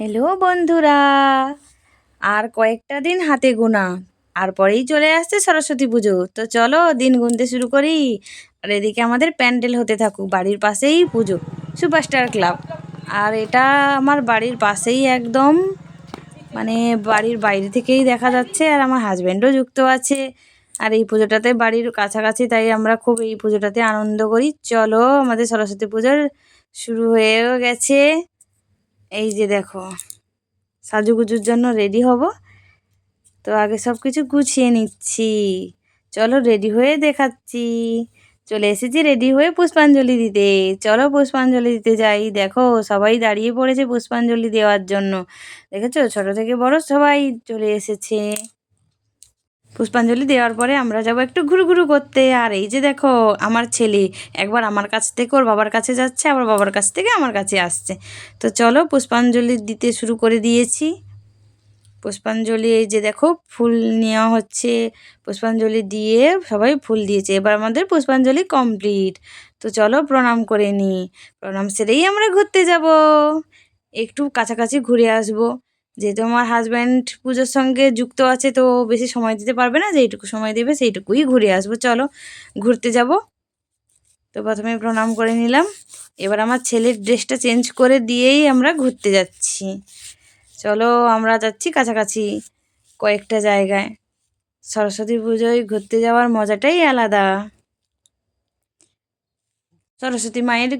Hello বন্ধুরা। আর কয়েকটা দিন হাতে গোনা, আর পরেই চলে আসছে সরস্বতী পুজো। তো চলো দিন গুনতে শুরু করি। আর এদিকে আমাদের প্যান্ডেল হতে থাকুক, বাড়ির পাশেই পুজো, সুপারস্টার ক্লাব। আর এটা আমার বাড়ির পাশেই একদম মানে বাড়ির বাইরে থেকেই দেখা যাচ্ছে, আর আমার হাজব্যান্ডও যুক্ত আছে। আর এই পুজোটাতে বাড়ির কাছাকাছি, তাই আমরা খুব এই পুজোটাতে আনন্দ করি। চলো আমাদের সরস্বতী পুজোর শুরু হয়েও গেছে। এই যে দেখো, সাজুগুজুর জন্য রেডি হব। তো আগে সব কিছু গুছিয়ে নিচ্ছি। চলো রেডি হয়ে দেখাচ্ছি। চলে এসেছি রেডি হয়ে পুষ্পাঞ্জলি দিতে। চলো পুষ্পাঞ্জলি দিতে যাই। দেখো, সবাই দাঁড়িয়ে পড়েছে পুষ্পাঞ্জলি দেওয়ার জন্য। দেখেছ? ছোট থেকে বড় সবাই চলে এসেছে। পুষ্পাঞ্জলি দেওয়ার পরে আমরা যাব একটু ঘুরু ঘুরু করতে। আর এই যে দেখো, আমার ছেলে একবার আমার কাছ থেকে, ওর বাবার কাছে যাচ্ছে, আবার বাবার কাছ থেকে আমার কাছে আসছে। তো চলো পুষ্পাঞ্জলি দিতে শুরু করে দিয়েছি। পুষ্পাঞ্জলি এই যে দেখো, ফুল নেওয়া হচ্ছে। পুষ্পাঞ্জলি দিয়ে সবাই ফুল দিয়েছে। এবার আমাদের পুষ্পাঞ্জলি কমপ্লিট। তো চলো প্রণাম করে নিই। প্রণাম সেরেই আমরা ঘুরতে যাব। একটু কাছাকাছি ঘুরে আসব। যেহেতু আমার হাজব্যান্ড পুজোর সঙ্গে যুক্ত আছে, তো বেশি সময় দিতে পারবে না, যেইটুকু সময় দেবে সেইটুকুই ঘুরে আসব। চলো, ঘুরতে যাব। তো প্রথমে প্রণাম করে নিলাম। এবার আমার ছেলের ড্রেসটা চেঞ্জ করে দিয়েই আমরা ঘুরতে যাচ্ছি। চলো, আমরা যাচ্ছি কাছাকাছি কয়েকটা জায়গায়। সরস্বতী পুজোয় ঘুরতে যাওয়ার মজাটাই আলাদা। সরস্বতী মায়ের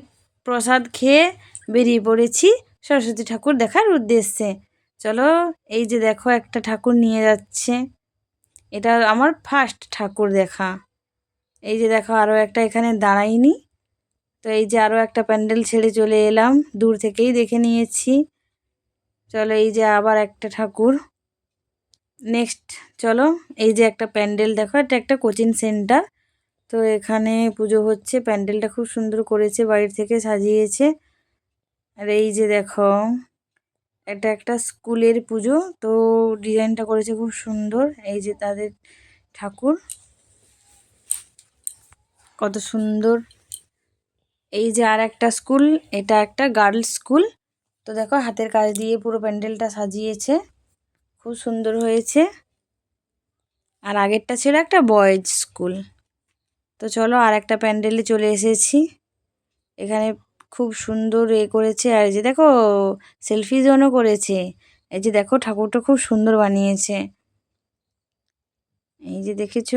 প্রসাদ খেয়ে বেরিয়ে পড়েছি। সরস্বতী ঠাকুর দেখার উদ্দেশ্যে। চলো এই যে দেখো একটা ঠাকুর নিয়ে যাচ্ছে। এটা আমার ফার্স্ট ঠাকুর দেখা। এই যে দেখো আরও একটা এখানে দাঁড়াইনি তো এই যে আরও একটা প্যান্ডেল ছেড়ে চলে এলাম। দূর থেকেই দেখে নিয়েছি। চলো এই যে আবার একটা ঠাকুর। নেক্সট চলো এই যে একটা প্যান্ডেল দেখো। এটা একটা কোচিং সেন্টার। তো এখানে পুজো হচ্ছে। প্যান্ডেলটা খুব সুন্দর করেছে, বাড়ির থেকে সাজিয়েছে। আর এই যে দেখো এটা একটা স্কুলের পুজো। তো ডিজাইনটা করেছে খুব সুন্দর। এই যে তাদের ঠাকুর। কত সুন্দর। এই যে আর একটা স্কুল, এটা একটা গার্লস স্কুল। তো দেখো হাতের কাজ দিয়ে পুরো প্যান্ডেলটা সাজিয়েছে। খুব সুন্দর হয়েছে। আর আগেরটা ছিল একটা বয়েজ স্কুল। তো চলো আর একটা প্যান্ডেলে চলে এসেছি। এখানে খুব সুন্দর এ করেছে। আর যে দেখো সেলফি জোনও করেছে। এই যে দেখো, ঠাকুরটা খুব সুন্দর বানিয়েছে। এই যে দেখেছ?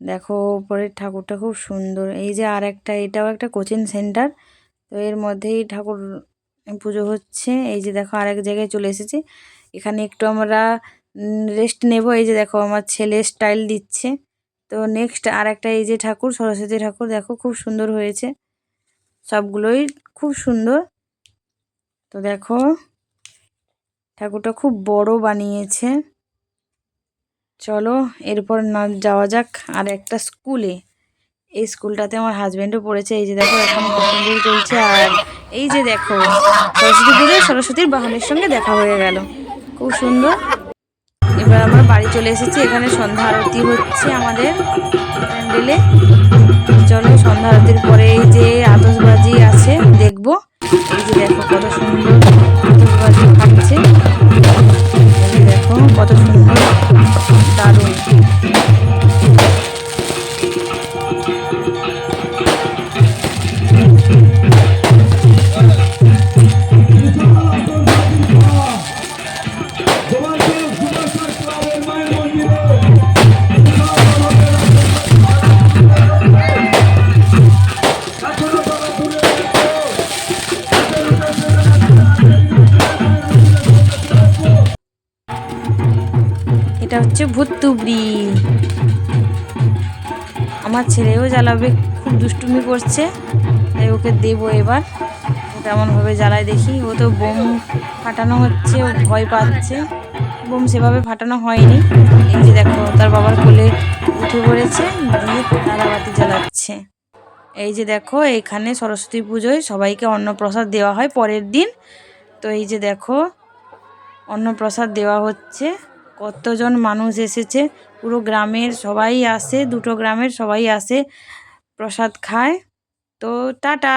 দেখো, উপরের ঠাকুরটা খুব সুন্দর। এই যে আর একটা, এটাও একটা কোচিং সেন্টার। তো এর মধ্যেই ঠাকুর পুজো হচ্ছে। এই যে দেখো, আরেক জায়গায় চলে এসেছি। এখানে একটু আমরা রেস্ট নেব। এই যে দেখো, আমার ছেলে স্টাইল দিচ্ছে। তো নেক্সট আর একটা এই যে ঠাকুর, সরস্বতী ঠাকুর, দেখো, খুব সুন্দর হয়েছে। সবগুলোই খুব সুন্দর। তো দেখো, ঠাকুরটা খুব বড় বানিয়েছে। চলো, এরপর না যাওয়া যাক আর একটা স্কুলে। এই স্কুলটাতে আমার হাজব্যান্ডও পড়েছে। এই যে দেখো, এখন সুন্দর চলছে আর এই যে দেখো, সরস্বতী পুজো, সরস্বতীর বাহনের সঙ্গে দেখা হয়ে গেল। খুব সুন্দর। এবার আমরা বাড়ি চলে এসেছি। এখানে সন্ধ্যা আরতি হচ্ছে আমাদের। প্যান্ডেলে সন্ধ্যা আরতির পরে এই যে আতসবাজি আছে দেখব। এই যে দেখো কত সুন্দর ভুতুবড়ি আমার ছেলেও জ্বালাবে, খুব দুষ্টুমি করছে। তাই ওকে দেবো এবার। কেমনভাবে জ্বালায় দেখি। ও তো বোম ফাটানো হচ্ছে, ও ভয় পাচ্ছে। বোম সেভাবে ফাটানো হয়নি। এই যে দেখো, তার বাবার কোলে উঠে পড়েছে, দিয়ে তারাবাতি জ্বালাচ্ছে। এই যে দেখো, এখানে সরস্বতী পুজোয় সবাইকে অন্নপ্রসাদ দেওয়া হয় পরের দিন। তো এই যে দেখো, অন্নপ্রসাদ দেওয়া হচ্ছে। কতজন মানুষ এসেছে? পুরো গ্রামের সবাই আসে, দুটো গ্রামের সবাই আসে, প্রসাদ খায়। তো টাটা!